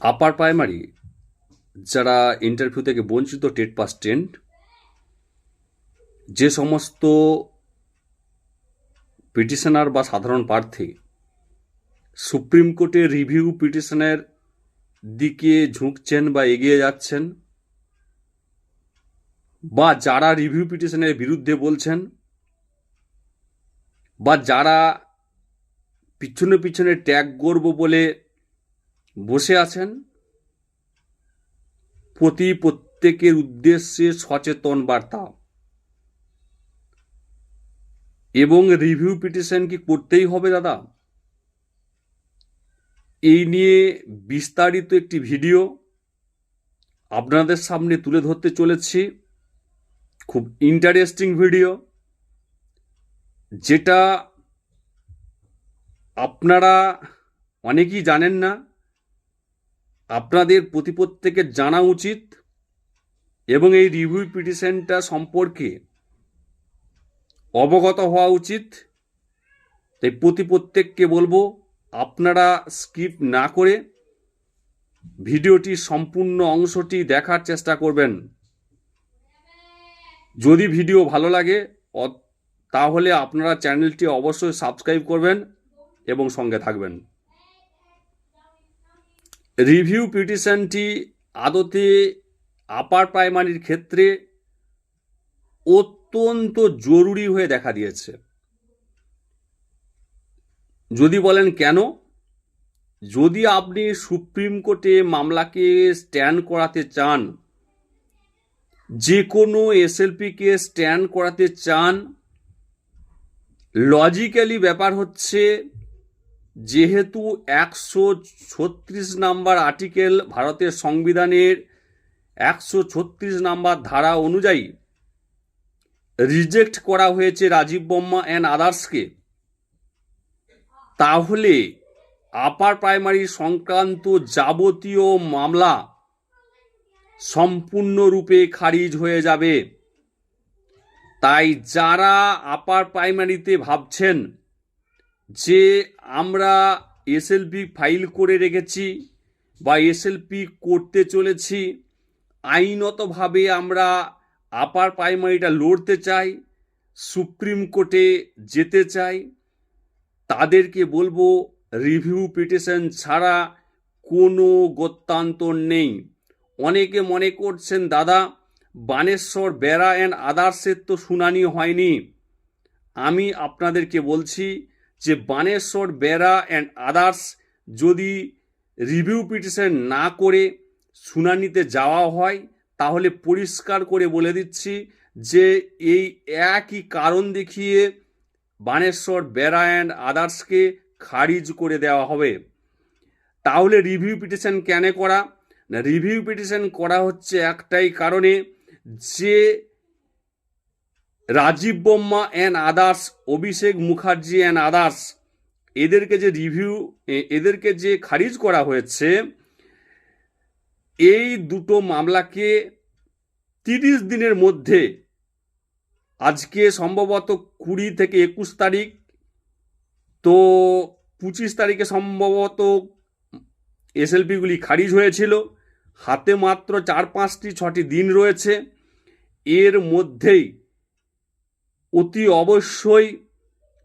Upper primary যারা interview থেকে বঞ্চিত টেট পাস টেন্ট যে সমস্ত পিটিশনার বা সাধারণ প্রার্থী সুপ্রিম কোর্টে রিভিউ পিটিশনের দিকে ঝুঁকছেন বা এগিয়ে যাচ্ছেন, বা যারা রিভিউ পিটিশনের বিরুদ্ধে বলছেন, বা যারা পিছনে পিছনে ট্যাগ করব বলে বসে আছেন। প্রতি প্রত্যেকের উদ্দেশ্যে সচেতন বার্তা। এবং রিভিউ পিটিশন কি করতেই হবে দাদা? এই নিয়ে বিস্তারিত একটি ভিডিও আপনাদের সামনে তুলে ধরতে চলেছি। খুব ইন্টারেস্টিং ভিডিও যেটা আপনারা অনেকেই জানেন না। আপনাদের প্রতি প্রত্যেকের জানা উচিত এবং এই রিভিউ পিটিশনটা সম্পর্কে অবগত হওয়া উচিত। তাই প্রতি প্রত্যেককে বলব, আপনারা স্কিপ না করে ভিডিওটির সম্পূর্ণ অংশটি দেখার চেষ্টা করবেন। যদি ভিডিও ভালো লাগে তাহলে আপনারা চ্যানেলটি অবশ্যই সাবস্ক্রাইব করবেন এবং সঙ্গে থাকবেন। রিভিউ পিটিশনটি আদতে আপার প্রাইমারির ক্ষেত্রে অত্যন্ত জরুরি হয়ে দেখা দিয়েছে। যদি বলেন কেন? যদি আপনি সুপ্রিম কোর্টে মামলাকে স্ট্যান্ড করাতে চান যে কোনো এসএলপিকে স্ট্যান্ড করাতে চান, লজিক্যালি ব্যাপার হচ্ছে যেহেতু একশো ছত্রিশ নাম্বার আর্টিকেল ভারতের সংবিধানের একশো ছত্রিশ নাম্বার ধারা অনুযায়ী রিজেক্ট করা হয়েছে রাজীব বর্মা অ্যান্ড আদার্সকে তাহলে আপার প্রাইমারি সংক্রান্ত যাবতীয় মামলা সম্পূর্ণরূপে খারিজ হয়ে যাবে। তাই যারা আপার প্রাইমারিতে ভাবছেন যে আমরা এসএলপি ফাইল করে রেখেছি বা এসএলপি করতে চলেছি, আইনতভাবে আমরা আপার প্রাইমারিটা লড়তে চাই, সুপ্রিম কোর্টে যেতে চাই, তাদেরকে বলব রিভিউ পিটিশন ছাড়া কোনো গত্যান্তর নেই। অনেকে মনে করছেন, দাদা, বানেশ্বর বেড়া অ্যান্ড আদার্সের তো শুনানি হয়নি। আমি আপনাদেরকে বলছি যে বানেশ্বর বেড়া অ্যান্ড আদার্স যদি রিভিউ পিটিশন না করে শুনানিতে যাওয়া হয়, তাহলে পরিষ্কার করে বলে দিচ্ছি যে এই একই কারণ দেখিয়ে বানেশ্বর বেড়া অ্যান্ড আদার্সকে খারিজ করে দেওয়া হবে। তাহলে রিভিউ পিটিশন কেন করা? না রিভিউ পিটিশন করা হচ্ছে একটাই কারণে যে Rajib Barma and others Abhishek Mukherjee and others এদেরকে যে রিভিউ এদেরকে যে খারিজ করা হয়েছে, এই দুটো মামলাকে তিরিশ দিনের মধ্যে, আজকে সম্ভবত কুড়ি থেকে একুশ তারিখ, তো পঁচিশ তারিখে সম্ভবত এসএলপিগুলি খারিজ হয়েছিল, হাতে মাত্র চার পাঁচটি, ছটি দিন রয়েছে, এর মধ্যেই অতি অবশ্যই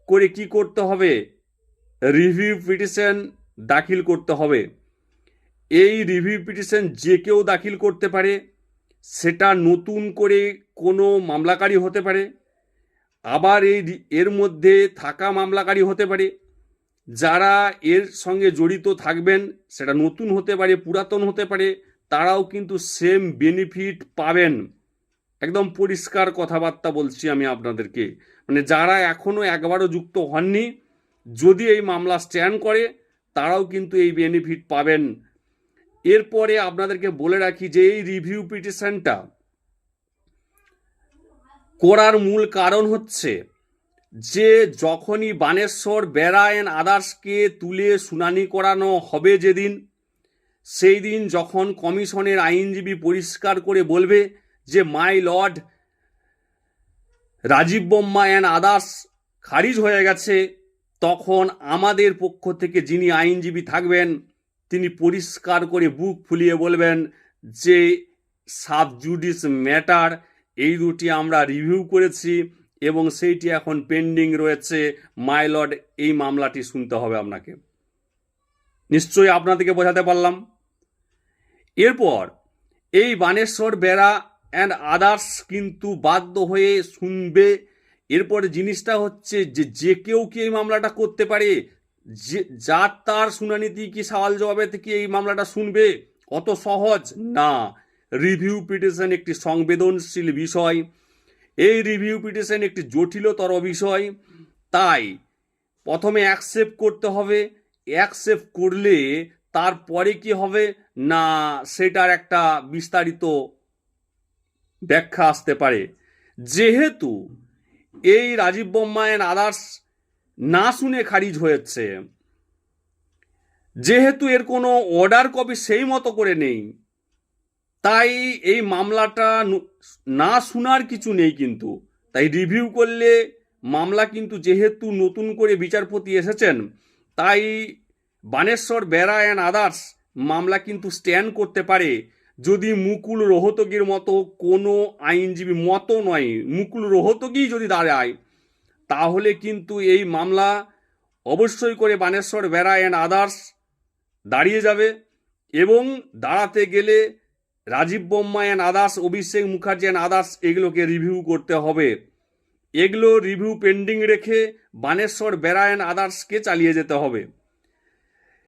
করে কি করতে হবে? রিভিউ পিটিশন দাখিল করতে হবে। এই রিভিউ পিটিশন যে কেউ দাখিল করতে পারে, সেটা নতুন করে কোনো মামলাকারী হতে পারে। আবার এই এর মধ্যে থাকা মামলাকারী হতে পারে। যারা এর সঙ্গে জড়িত থাকবেন, সেটা নতুন হতে পারে, পুরাতন হতে পারে, তারাও কিন্তু সেম বেনিফিট পাবেন। একদম পরিষ্কার কথাবার্তা বলছি আমি আপনাদেরকে। মানে যারা এখনও একবারও যুক্ত হননি, যদি এই মামলা স্ট্যান্ড করে, তারাও কিন্তু এই বেনিফিট পাবেন। এরপরে আপনাদেরকে বলে রাখি যে এই রিভিউ পিটিশনটা করার মূল কারণ হচ্ছে যে যখনই বানেশ্বর বেড়া আদার্সকে তুলে শুনানি করানো হবে যেদিন, সেই দিন যখন কমিশনের আইনজীবী পরিষ্কার করে বলবে যে my lord Rajib Bomma and others খারিজ হয়ে গেছে, তখন আমাদের পক্ষ থেকে যিনি আইনজীবী থাকবেন, তিনি পরিষ্কার করে বুক ফুলিয়ে বলবেন যে সাবজুডিস ম্যাটার, এই দুটি আমরা রিভিউ করেছি এবং সেইটি এখন পেন্ডিং রয়েছে। মাইলড এই মামলাটি শুনতে হবে আপনাকে। নিশ্চয়ই আপনাদেরকে বোঝাতে পারলাম। এরপর এই বানেশ্বর বেড়া অ্যান্ড আদার্স কিন্তু বাধ্য হয়ে শুনবে। এরপরে জিনিসটা হচ্ছে যে যে কেউ কি এই মামলাটা করতে পারে? যে যার তার শুনানিতে কি সওয়াল জবাবে থেকে এই মামলাটা শুনবে? অত সহজ? না। রিভিউ পিটিশন একটি সংবেদনশীল বিষয়। এই রিভিউ পিটিশন একটি জটিলতর বিষয়। তাই প্রথমে অ্যাকসেপ্ট করতে হবে। অ্যাকসেপ্ট করলে তারপরে কি হবে? না সেটার একটা বিস্তারিত ব্যাখ্যা আসতে পারে। যেহেতু এই রাজীব বোম্মায়ন আদার্স না শুনে খারিজ হয়েছে, যেহেতু এর কোনো অর্ডার কপি সেই মতো করে নেই, তাই এই মামলাটা নু- না শোনার কিছু নেই কিন্তু। তাই রিভিউ করলে মামলা কিন্তু যেহেতু নতুন করে বিচারপতি এসেছেন, তাই বানেশ্বর বেড়া অ্যান্ড আদার্স মামলা কিন্তু স্ট্যান্ড করতে পারে। যদি মুকুল রোহতগির মতো কোনো আইনজীবী মতো নয়, মুকুল রোহতগি যদি দাঁড়ায়, তাহলে কিন্তু এই মামলা অবশ্যই করে বানেশ্বর বেড়া অ্যান্ড আদার্স দাঁড়িয়ে যাবে এবং দাঁড়াতে গেলে Rajib Bomma and others, Abhishek Mukherjee and others এগুলোকে রিভিউ করতে হবে। এগুলো রিভিউ পেন্ডিং রেখে বানেশ্বর বেড়া অ্যান্ড আদার্সকে চালিয়ে যেতে হবে।